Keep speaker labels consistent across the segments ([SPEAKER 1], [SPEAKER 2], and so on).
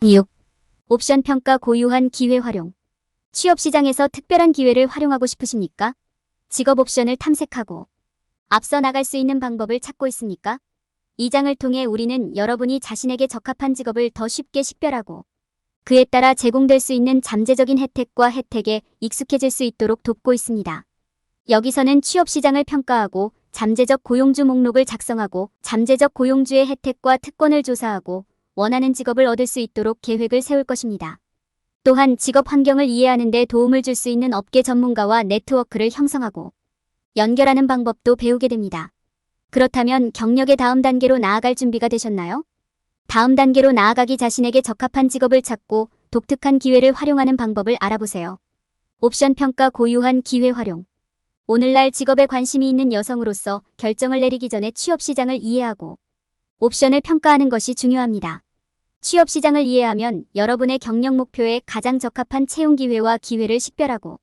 [SPEAKER 1] 6. 옵션 평가 고유한 기회 활용. 취업 시장에서 특별한 기회를 활용하고 싶으십니까? 직업 옵션을 탐색하고 앞서 나갈 수 있는 방법을 찾고 있습니까? 이 장을 통해 우리는 여러분이 자신에게 적합한 직업을 더 쉽게 식별하고 그에 따라 제공될 수 있는 잠재적인 혜택과 혜택에 익숙해질 수 있도록 돕고 있습니다. 여기서는 취업 시장을 평가하고 잠재적 고용주 목록을 작성하고 잠재적 고용주의 혜택과 특권을 조사하고 원하는 직업을 얻을 수 있도록 계획을 세울 것입니다. 또한 직업 환경을 이해하는 데 도움을 줄 수 있는 업계 전문가와 네트워크를 형성하고 연결하는 방법도 배우게 됩니다. 그렇다면 경력의 다음 단계로 나아갈 준비가 되셨나요? 다음 단계로 나아가기 자신에게 적합한 직업을 찾고 독특한 기회를 활용하는 방법을 알아보세요. 옵션 평가 고유한 기회 활용. 오늘날 직업에 관심이 있는 여성으로서 결정을 내리기 전에 취업 시장을 이해하고 옵션을 평가하는 것이 중요합니다. 취업 시장을 이해하면 여러분의 경력 목표에 가장 적합한 채용 기회와 기회를 식별하고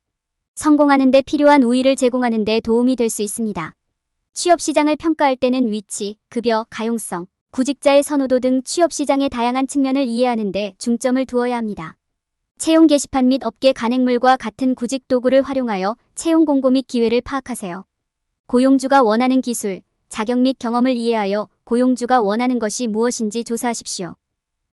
[SPEAKER 1] 성공하는 데 필요한 우위를 제공하는 데 도움이 될 수 있습니다. 취업 시장을 평가할 때는 위치, 급여, 가용성, 구직자의 선호도 등 취업 시장의 다양한 측면을 이해하는 데 중점을 두어야 합니다. 채용 게시판 및 업계 간행물과 같은 구직 도구를 활용하여 채용 공고 및 기회를 파악하세요. 고용주가 원하는 기술, 자격 및 경험을 이해하여 고용주가 원하는 것이 무엇인지 조사하십시오.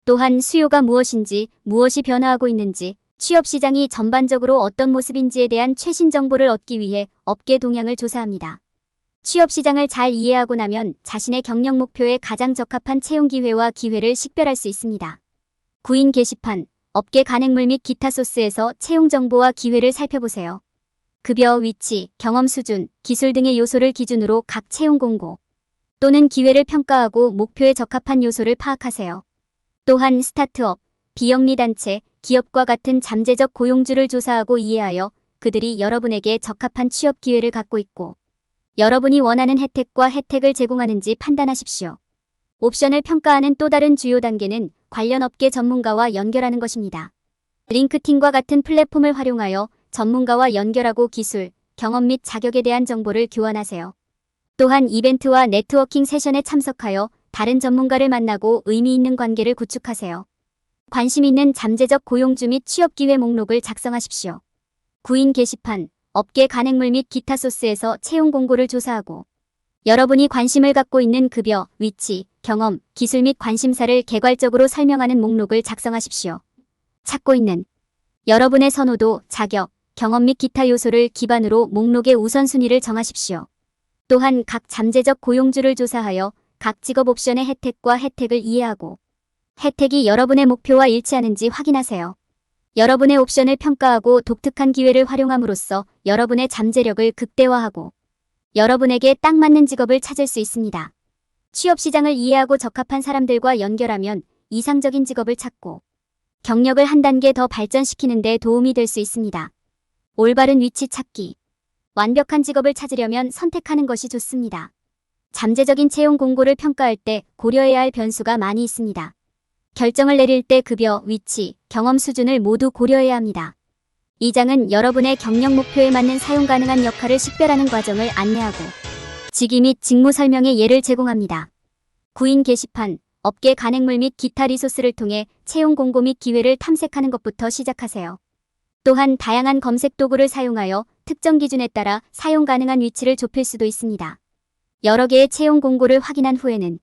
[SPEAKER 1] 또한 수요가 무엇인지, 무엇이 변화하고 있는지, 취업 시장이 전반적으로 어떤 모습인지에 대한 최신 정보를 얻기 위해 업계 동향을 조사합니다. 취업 시장을 잘 이해하고 나면 자신의 경력 목표에 가장 적합한 채용 기회와 기회를 식별할 수 있습니다. 구인 게시판, 업계 간행물 및 기타 소스에서 채용 정보와 기회를 살펴보세요. 급여, 위치, 경험 수준, 기술 등의 요소를 기준으로 각 채용 공고 또는 기회를 평가하고 목표에 적합한 요소를 파악하세요. 또한 스타트업, 비영리 단체, 기업과 같은 잠재적 고용주를 조사하고 이해하여 그들이 여러분에게 적합한 취업 기회를 갖고 있고 여러분이 원하는 혜택과 혜택을 제공하는지 판단하십시오. 옵션을 평가하는 또 다른 주요 단계는 관련 업계 전문가와 연결하는 것입니다. 링크팀과 같은 플랫폼을 활용하여 전문가와 연결하고 기술, 경험 및 자격에 대한 정보를 교환하세요. 또한 이벤트와 네트워킹 세션에 참석하여 다른 전문가를 만나고 의미 있는 관계를 구축하세요. 관심 있는 잠재적 고용주 및 취업 기회 목록을 작성하십시오. 구인 게시판, 업계 간행물 및 기타 소스에서 채용 공고를 조사하고 여러분이 관심을 갖고 있는 급여, 위치, 경험, 기술 및 관심사를 개괄적으로 설명하는 목록을 작성하십시오. 찾고 있는 여러분의 선호도, 자격, 경험 및 기타 요소를 기반으로 목록의 우선순위를 정하십시오. 또한 각 잠재적 고용주를 조사하여 각 직업 옵션의 혜택과 혜택을 이해하고 혜택이 여러분의 목표와 일치하는지 확인하세요. 여러분의 옵션을 평가하고 독특한 기회를 활용함으로써 여러분의 잠재력을 극대화하고 여러분에게 딱 맞는 직업을 찾을 수 있습니다. 취업 시장을 이해하고 적합한 사람들과 연결하면 이상적인 직업을 찾고 경력을 한 단계 더 발전시키는 데 도움이 될 수 있습니다. 올바른 위치 찾기. 완벽한 직업을 찾으려면 선택하는 것이 좋습니다. 잠재적인 채용 공고를 평가할 때 고려해야 할 변수가 많이 있습니다. 결정을 내릴 때 급여, 위치, 경험 수준을 모두 고려해야 합니다. 이 장은 여러분의 경력 목표에 맞는 사용 가능한 역할을 식별하는 과정을 안내하고 직위 및 직무 설명의 예를 제공합니다. 구인 게시판, 업계 간행물 및 기타 리소스를 통해 채용 공고 및 기회를 탐색하는 것부터 시작하세요. 또한 다양한 검색 도구를 사용하여 특정 기준에 따라 사용 가능한 위치를 좁힐 수도 있습니다. 여러 개의 채용 공고를 확인한 후에는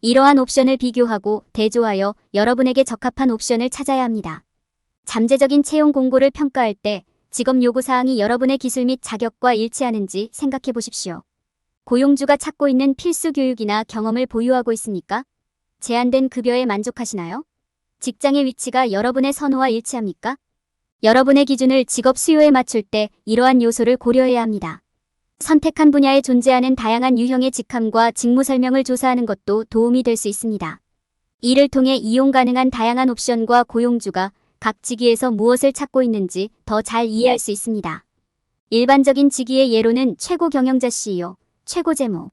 [SPEAKER 1] 이러한 옵션을 비교하고 대조하여 여러분에게 적합한 옵션을 찾아야 합니다. 잠재적인 채용 공고를 평가할 때 직업 요구사항이 여러분의 기술 및 자격과 일치하는지 생각해 보십시오. 고용주가 찾고 있는 필수 교육이나 경험을 보유하고 있습니까? 제한된 급여에 만족하시나요? 직장의 위치가 여러분의 선호와 일치합니까? 여러분의 기준을 직업 수요에 맞출 때 이러한 요소를 고려해야 합니다. 선택한 분야에 존재하는 다양한 유형의 직함과 직무 설명을 조사하는 것도 도움이 될 수 있습니다. 이를 통해 이용 가능한 다양한 옵션과 고용주가 각 직위에서 무엇을 찾고 있는지 더 잘 이해할 수 있습니다. 일반적인 직위의 예로는 최고 경영자 CEO, 최고 재무,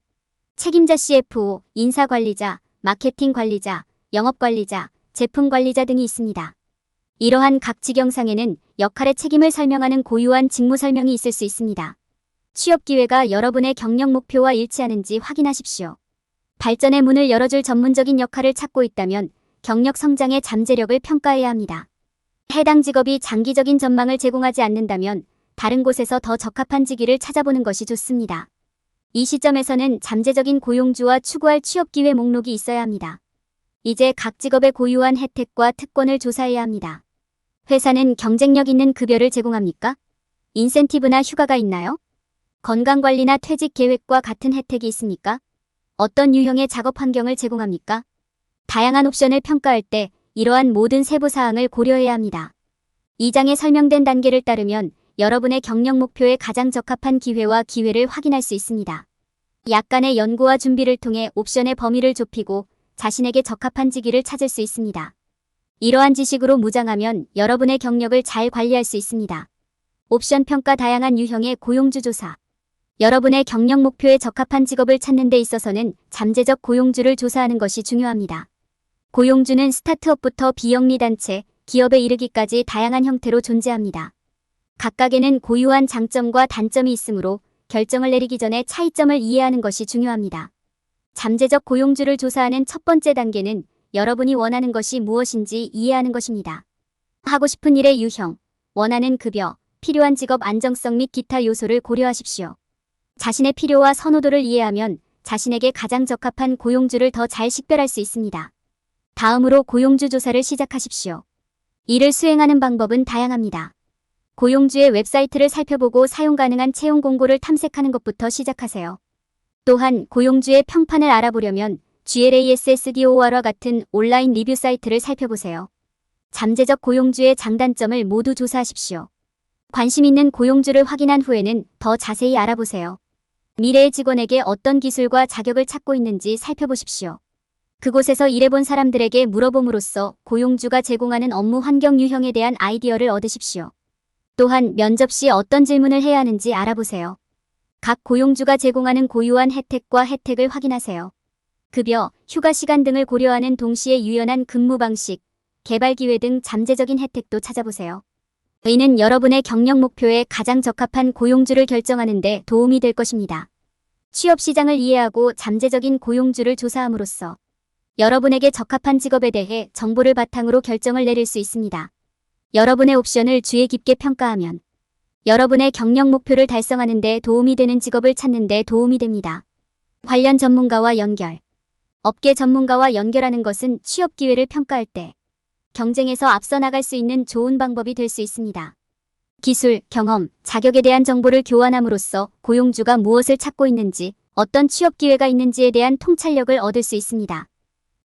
[SPEAKER 1] 책임자 CFO, 인사관리자, 마케팅 관리자, 영업관리자, 제품관리자 등이 있습니다. 이러한 각 직영상에는 역할의 책임을 설명하는 고유한 직무 설명이 있을 수 있습니다. 취업 기회가 여러분의 경력 목표와 일치하는지 확인하십시오. 발전의 문을 열어줄 전문적인 역할을 찾고 있다면 경력 성장의 잠재력을 평가해야 합니다. 해당 직업이 장기적인 전망을 제공하지 않는다면 다른 곳에서 더 적합한 직위를 찾아보는 것이 좋습니다. 이 시점에서는 잠재적인 고용주와 추구할 취업 기회 목록이 있어야 합니다. 이제 각 직업의 고유한 혜택과 특권을 조사해야 합니다. 회사는 경쟁력 있는 급여를 제공합니까? 인센티브나 휴가가 있나요? 건강관리나 퇴직 계획과 같은 혜택이 있습니까? 어떤 유형의 작업 환경을 제공합니까? 다양한 옵션을 평가할 때 이러한 모든 세부 사항을 고려해야 합니다. 이 장에 설명된 단계를 따르면 여러분의 경력 목표에 가장 적합한 기회와 기회를 확인할 수 있습니다. 약간의 연구와 준비를 통해 옵션의 범위를 좁히고 자신에게 적합한 직위를 찾을 수 있습니다. 이러한 지식으로 무장하면 여러분의 경력을 잘 관리할 수 있습니다. 옵션 평가 다양한 유형의 고용주 조사. 여러분의 경력 목표에 적합한 직업을 찾는 데 있어서는 잠재적 고용주를 조사하는 것이 중요합니다. 고용주는 스타트업부터 비영리 단체, 기업에 이르기까지 다양한 형태로 존재합니다. 각각에는 고유한 장점과 단점이 있으므로 결정을 내리기 전에 차이점을 이해하는 것이 중요합니다. 잠재적 고용주를 조사하는 첫 번째 단계는 여러분이 원하는 것이 무엇인지 이해하는 것입니다. 하고 싶은 일의 유형, 원하는 급여, 필요한 직업 안정성 및 기타 요소를 고려하십시오. 자신의 필요와 선호도를 이해하면 자신에게 가장 적합한 고용주를 더 잘 식별할 수 있습니다. 다음으로 고용주 조사를 시작하십시오. 이를 수행하는 방법은 다양합니다. 고용주의 웹사이트를 살펴보고 사용 가능한 채용 공고를 탐색하는 것부터 시작하세요. 또한 고용주의 평판을 알아보려면 GLASSDOR와 같은 온라인 리뷰 사이트를 살펴보세요. 잠재적 고용주의 장단점을 모두 조사하십시오. 관심 있는 고용주를 확인한 후에는 더 자세히 알아보세요. 미래의 직원에게 어떤 기술과 자격을 찾고 있는지 살펴보십시오. 그곳에서 일해본 사람들에게 물어봄으로써 고용주가 제공하는 업무 환경 유형에 대한 아이디어를 얻으십시오. 또한 면접 시 어떤 질문을 해야 하는지 알아보세요. 각 고용주가 제공하는 고유한 혜택과 혜택을 확인하세요. 급여, 휴가 시간 등을 고려하는 동시에 유연한 근무 방식, 개발 기회 등 잠재적인 혜택도 찾아보세요. 이는 여러분의 경력 목표에 가장 적합한 고용주를 결정하는 데 도움이 될 것입니다. 취업 시장을 이해하고 잠재적인 고용주를 조사함으로써 여러분에게 적합한 직업에 대해 정보를 바탕으로 결정을 내릴 수 있습니다. 여러분의 옵션을 주의 깊게 평가하면 여러분의 경력 목표를 달성하는 데 도움이 되는 직업을 찾는 데 도움이 됩니다. 관련 전문가와 연결 업계 전문가와 연결하는 것은 취업 기회를 평가할 때 경쟁에서 앞서 나갈 수 있는 좋은 방법이 될 수 있습니다. 기술, 경험, 자격에 대한 정보를 교환함으로써 고용주가 무엇을 찾고 있는지, 어떤 취업 기회가 있는지에 대한 통찰력을 얻을 수 있습니다.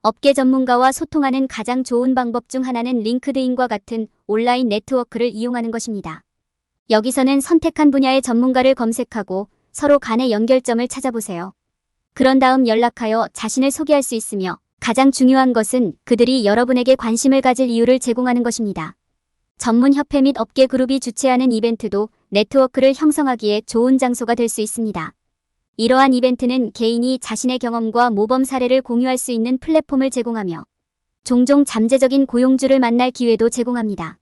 [SPEAKER 1] 업계 전문가와 소통하는 가장 좋은 방법 중 하나는 링크드인과 같은 온라인 네트워크를 이용하는 것입니다. 여기서는 선택한 분야의 전문가를 검색하고 서로 간의 연결점을 찾아보세요. 그런 다음 연락하여 자신을 소개할 수 있으며 가장 중요한 것은 그들이 여러분에게 관심을 가질 이유를 제공하는 것입니다. 전문 협회 및 업계 그룹이 주최하는 이벤트도 네트워크를 형성하기에 좋은 장소가 될 수 있습니다. 이러한 이벤트는 개인이 자신의 경험과 모범 사례를 공유할 수 있는 플랫폼을 제공하며 종종 잠재적인 고용주를 만날 기회도 제공합니다.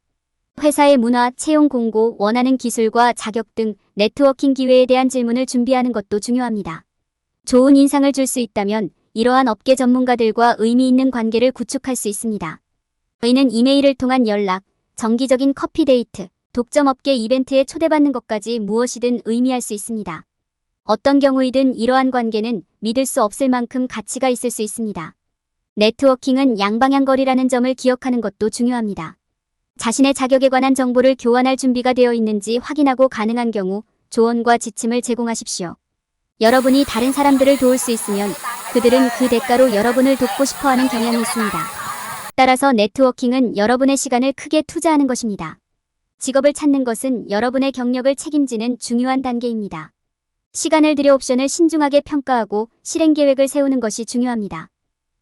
[SPEAKER 1] 회사의 문화, 채용 공고, 원하는 기술과 자격 등 네트워킹 기회에 대한 질문을 준비하는 것도 중요합니다. 좋은 인상을 줄 수 있다면 이러한 업계 전문가들과 의미 있는 관계를 구축할 수 있습니다. 이는 이메일을 통한 연락, 정기적인 커피 데이트, 독점 업계 이벤트에 초대받는 것까지 무엇이든 의미할 수 있습니다. 어떤 경우이든 이러한 관계는 믿을 수 없을 만큼 가치가 있을 수 있습니다. 네트워킹은 양방향 거리라는 점을 기억하는 것도 중요합니다. 자신의 자격에 관한 정보를 교환할 준비가 되어 있는지 확인하고 가능한 경우 조언과 지침을 제공하십시오. 여러분이 다른 사람들을 도울 수 있으면 그들은 그 대가로 여러분을 돕고 싶어 하는 경향이 있습니다. 따라서 네트워킹은 여러분의 시간을 크게 투자하는 것입니다. 직업을 찾는 것은 여러분의 경력을 책임지는 중요한 단계입니다. 시간을 들여 옵션을 신중하게 평가하고 실행 계획을 세우는 것이 중요합니다.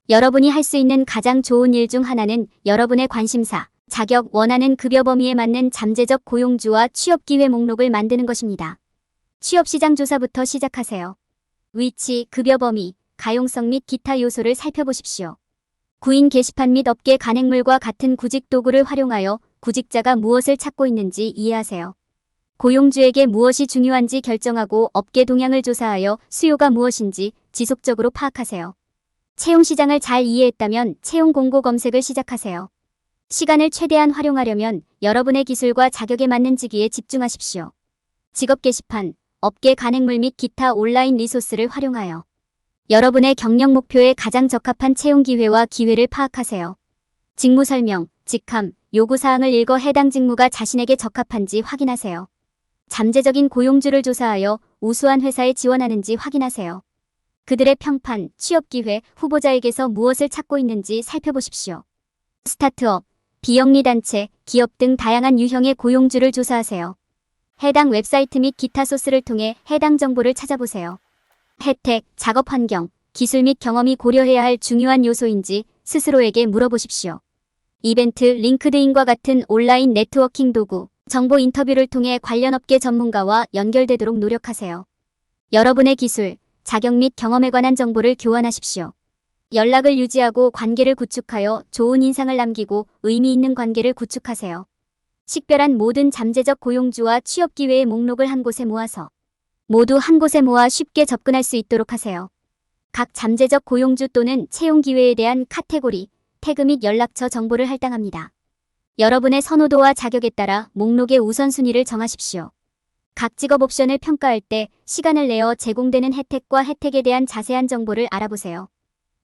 [SPEAKER 1] 여러분이 할 수 있는 가장 좋은 일 중 하나는 여러분의 관심사, 자격, 원하는 급여 범위에 맞는 잠재적 고용주와 취업 기회 목록을 만드는 것입니다. 취업 시장 조사부터 시작하세요. 위치, 급여 범위, 가용성 및 기타 요소를 살펴보십시오. 구인 게시판 및 업계 간행물과 같은 구직 도구를 활용하여 구직자가 무엇을 찾고 있는지 이해하세요. 고용주에게 무엇이 중요한지 결정하고 업계 동향을 조사하여 수요가 무엇인지 지속적으로 파악하세요. 채용 시장을 잘 이해했다면 채용 공고 검색을 시작하세요. 시간을 최대한 활용하려면 여러분의 기술과 자격에 맞는 직위에 집중하십시오. 직업 게시판, 업계 간행물 및 기타 온라인 리소스를 활용하여 여러분의 경력 목표에 가장 적합한 채용 기회와 기회를 파악하세요. 직무 설명, 직함, 요구사항을 읽어 해당 직무가 자신에게 적합한지 확인하세요. 잠재적인 고용주를 조사하여 우수한 회사에 지원하는지 확인하세요. 그들의 평판, 취업 기회, 후보자에게서 무엇을 찾고 있는지 살펴보십시오. 스타트업, 비영리 단체, 기업 등 다양한 유형의 고용주를 조사하세요. 해당 웹사이트 및 기타 소스를 통해 해당 정보를 찾아보세요. 혜택, 작업 환경, 기술 및 경험이 고려해야 할 중요한 요소인지 스스로에게 물어보십시오. 이벤트, 링크드인과 같은 온라인 네트워킹 도구, 정보 인터뷰를 통해 관련 업계 전문가와 연결되도록 노력하세요. 여러분의 기술, 자격 및 경험에 관한 정보를 교환하십시오. 연락을 유지하고 관계를 구축하여 좋은 인상을 남기고 의미 있는 관계를 구축하세요. 식별한 모든 잠재적 고용주와 취업 기회의 목록을 한 곳에 모아서 모두 한 곳에 모아 쉽게 접근할 수 있도록 하세요. 각 잠재적 고용주 또는 채용 기회에 대한 카테고리, 태그 및 연락처 정보를 할당합니다. 여러분의 선호도와 자격에 따라 목록의 우선순위를 정하십시오. 각 직업 옵션을 평가할 때 시간을 내어 제공되는 혜택과 혜택에 대한 자세한 정보를 알아보세요.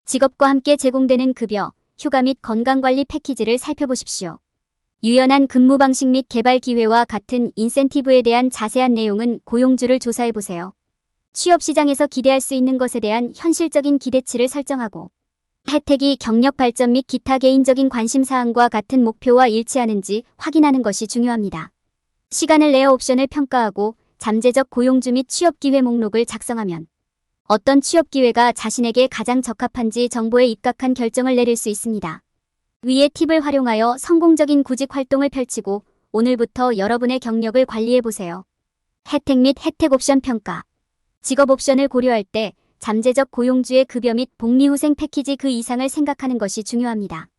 [SPEAKER 1] 직업과 함께 제공되는 급여, 휴가 및 건강관리 패키지를 살펴보십시오. 유연한 근무 방식 및 개발 기회와 같은 인센티브에 대한 자세한 내용은 고용주를 조사해보세요. 취업 시장에서 기대할 수 있는 것에 대한 현실적인 기대치를 설정하고 혜택이 경력 발전 및 기타 개인적인 관심사항과 같은 목표와 일치하는지 확인하는 것이 중요합니다. 시간을 내어 옵션을 평가하고 잠재적 고용주 및 취업 기회 목록을 작성하면 어떤 취업 기회가 자신에게 가장 적합한지 정보에 입각한 결정을 내릴 수 있습니다. 위의 팁을 활용하여 성공적인 구직 활동을 펼치고 오늘부터 여러분의 경력을 관리해 보세요. 혜택 및 혜택 옵션 평가. 직업 옵션을 고려할 때 잠재적 고용주의 급여 및 복리후생 패키지 그 이상을 생각하는 것이 중요합니다.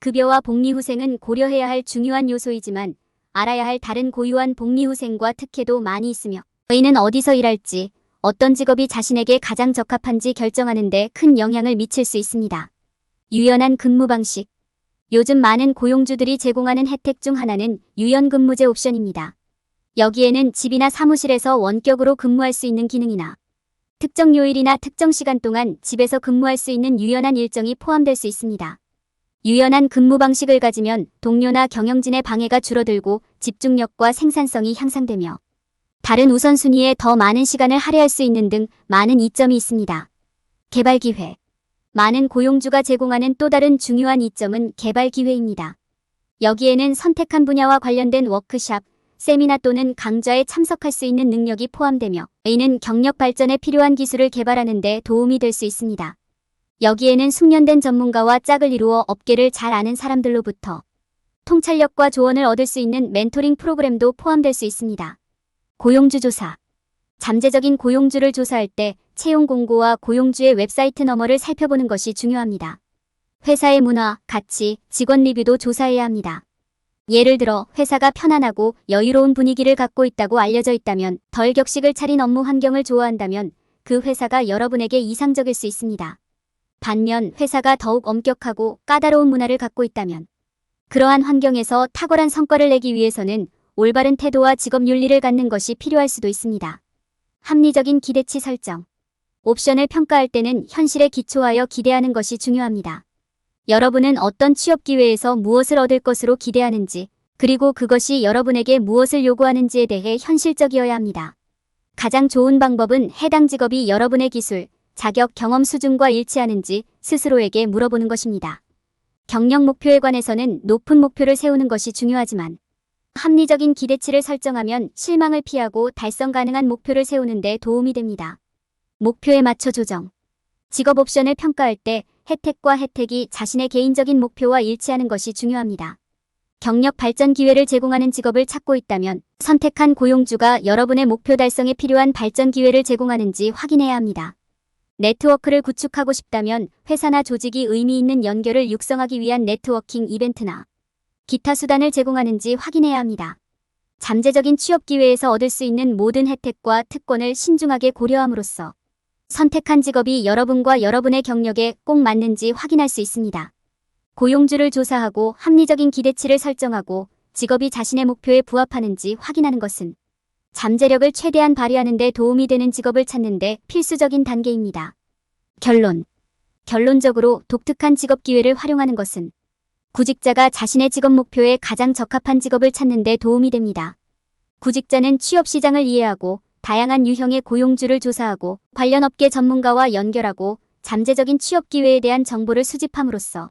[SPEAKER 1] 급여와 복리후생은 고려해야 할 중요한 요소이지만 알아야 할 다른 고유한 복리후생과 특혜도 많이 있으며 저희는 어디서 일할지 어떤 직업이 자신에게 가장 적합한지 결정하는 데 큰 영향을 미칠 수 있습니다. 유연한 근무 방식. 요즘 많은 고용주들이 제공하는 혜택 중 하나는 유연근무제 옵션입니다. 여기에는 집이나 사무실에서 원격으로 근무할 수 있는 기능이나 특정 요일이나 특정 시간 동안 집에서 근무할 수 있는 유연한 일정이 포함될 수 있습니다. 유연한 근무 방식을 가지면 동료나 경영진의 방해가 줄어들고 집중력과 생산성이 향상되며 다른 우선순위에 더 많은 시간을 할애할 수 있는 등 많은 이점이 있습니다. 개발 기회. 많은 고용주가 제공하는 또 다른 중요한 이점은 개발 기회입니다. 여기에는 선택한 분야와 관련된 워크샵, 세미나 또는 강좌에 참석할 수 있는 능력이 포함되며 이는 경력 발전에 필요한 기술을 개발하는 데 도움이 될 수 있습니다. 여기에는 숙련된 전문가와 짝을 이루어 업계를 잘 아는 사람들로부터 통찰력과 조언을 얻을 수 있는 멘토링 프로그램도 포함될 수 있습니다. 고용주 조사. 잠재적인 고용주를 조사할 때 채용 공고와 고용주의 웹사이트 너머를 살펴보는 것이 중요합니다. 회사의 문화, 가치, 직원 리뷰도 조사해야 합니다. 예를 들어 회사가 편안하고 여유로운 분위기를 갖고 있다고 알려져 있다면 덜 격식을 차린 업무 환경을 좋아한다면 그 회사가 여러분에게 이상적일 수 있습니다. 반면 회사가 더욱 엄격하고 까다로운 문화를 갖고 있다면 그러한 환경에서 탁월한 성과를 내기 위해서는 올바른 태도와 직업 윤리를 갖는 것이 필요할 수도 있습니다. 합리적인 기대치 설정. 옵션을 평가할 때는 현실에 기초하여 기대하는 것이 중요합니다. 여러분은 어떤 취업 기회에서 무엇을 얻을 것으로 기대하는지, 그리고 그것이 여러분에게 무엇을 요구하는지에 대해 현실적이어야 합니다. 가장 좋은 방법은 해당 직업이 여러분의 기술, 자격, 경험 수준과 일치하는지 스스로에게 물어보는 것입니다. 경력 목표에 관해서는 높은 목표를 세우는 것이 중요하지만 합리적인 기대치를 설정하면 실망을 피하고 달성 가능한 목표를 세우는 데 도움이 됩니다. 목표에 맞춰 조정. 직업 옵션을 평가할 때 혜택과 혜택이 자신의 개인적인 목표와 일치하는 것이 중요합니다. 경력 발전 기회를 제공하는 직업을 찾고 있다면 선택한 고용주가 여러분의 목표 달성에 필요한 발전 기회를 제공하는지 확인해야 합니다. 네트워크를 구축하고 싶다면 회사나 조직이 의미 있는 연결을 육성하기 위한 네트워킹 이벤트나 기타 수단을 제공하는지 확인해야 합니다. 잠재적인 취업 기회에서 얻을 수 있는 모든 혜택과 특권을 신중하게 고려함으로써 선택한 직업이 여러분과 여러분의 경력에 꼭 맞는지 확인할 수 있습니다. 고용주를 조사하고 합리적인 기대치를 설정하고 직업이 자신의 목표에 부합하는지 확인하는 것은 잠재력을 최대한 발휘하는 데 도움이 되는 직업을 찾는 데 필수적인 단계입니다. 결론. 결론적으로 독특한 직업 기회를 활용하는 것은 구직자가 자신의 직업 목표에 가장 적합한 직업을 찾는 데 도움이 됩니다. 구직자는 취업 시장을 이해하고 다양한 유형의 고용주를 조사하고 관련 업계 전문가와 연결하고 잠재적인 취업 기회에 대한 정보를 수집함으로써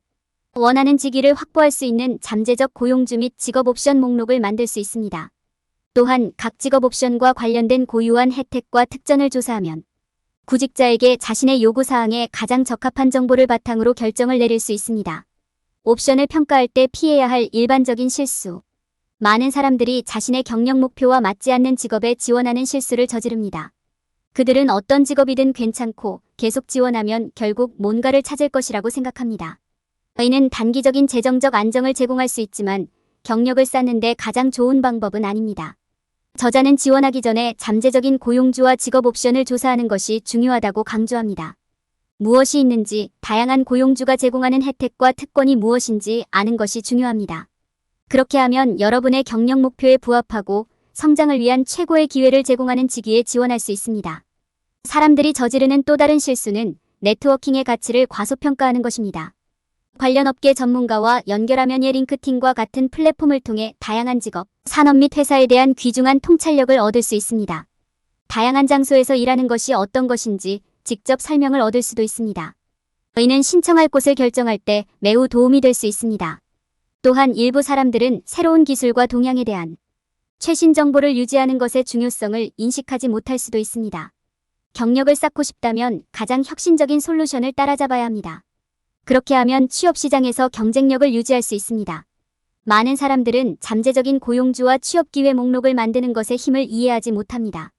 [SPEAKER 1] 원하는 직위를 확보할 수 있는 잠재적 고용주 및 직업 옵션 목록을 만들 수 있습니다. 또한 각 직업 옵션과 관련된 고유한 혜택과 특전을 조사하면 구직자에게 자신의 요구사항에 가장 적합한 정보를 바탕으로 결정을 내릴 수 있습니다. 옵션을 평가할 때 피해야 할 일반적인 실수. 많은 사람들이 자신의 경력 목표와 맞지 않는 직업에 지원하는 실수를 저지릅니다. 그들은 어떤 직업이든 괜찮고 계속 지원하면 결국 뭔가를 찾을 것이라고 생각합니다. 이는 단기적인 재정적 안정을 제공할 수 있지만 경력을 쌓는데 가장 좋은 방법은 아닙니다. 저자는 지원하기 전에 잠재적인 고용주와 직업 옵션을 조사하는 것이 중요하다고 강조합니다. 무엇이 있는지, 다양한 고용주가 제공하는 혜택과 특권이 무엇인지 아는 것이 중요합니다. 그렇게 하면 여러분의 경력 목표에 부합하고 성장을 위한 최고의 기회를 제공하는 직위에 지원할 수 있습니다. 사람들이 저지르는 또 다른 실수는 네트워킹의 가치를 과소평가하는 것입니다. 관련 업계 전문가와 연결하면 예링크팅과 같은 플랫폼을 통해 다양한 직업, 산업 및 회사에 대한 귀중한 통찰력을 얻을 수 있습니다. 다양한 장소에서 일하는 것이 어떤 것인지 직접 설명을 얻을 수도 있습니다. 이는 신청할 곳을 결정할 때 매우 도움이 될 수 있습니다. 또한 일부 사람들은 새로운 기술과 동향에 대한 최신 정보를 유지하는 것의 중요성을 인식하지 못할 수도 있습니다. 경력을 쌓고 싶다면 가장 혁신적인 솔루션을 따라잡아야 합니다. 그렇게 하면 취업 시장에서 경쟁력을 유지할 수 있습니다. 많은 사람들은 잠재적인 고용주와 취업 기회 목록을 만드는 것의 힘을 이해하지 못합니다.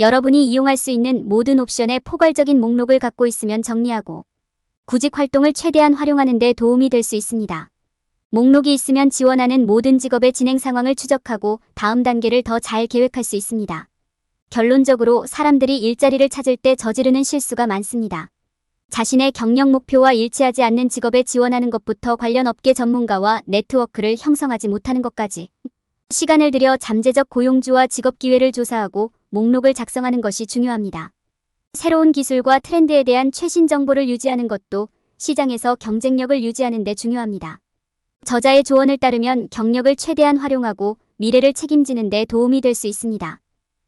[SPEAKER 1] 여러분이 이용할 수 있는 모든 옵션의 포괄적인 목록을 갖고 있으면 정리하고 구직 활동을 최대한 활용하는 데 도움이 될 수 있습니다. 목록이 있으면 지원하는 모든 직업의 진행 상황을 추적하고 다음 단계를 더 잘 계획할 수 있습니다. 결론적으로 사람들이 일자리를 찾을 때 저지르는 실수가 많습니다. 자신의 경력 목표와 일치하지 않는 직업에 지원하는 것부터 관련 업계 전문가와 네트워크를 형성하지 못하는 것까지 시간을 들여 잠재적 고용주와 직업 기회를 조사하고 목록을 작성하는 것이 중요합니다. 새로운 기술과 트렌드에 대한 최신 정보를 유지하는 것도 시장에서 경쟁력을 유지하는 데 중요합니다. 저자의 조언을 따르면 경력을 최대한 활용하고 미래를 책임지는 데 도움이 될 수 있습니다.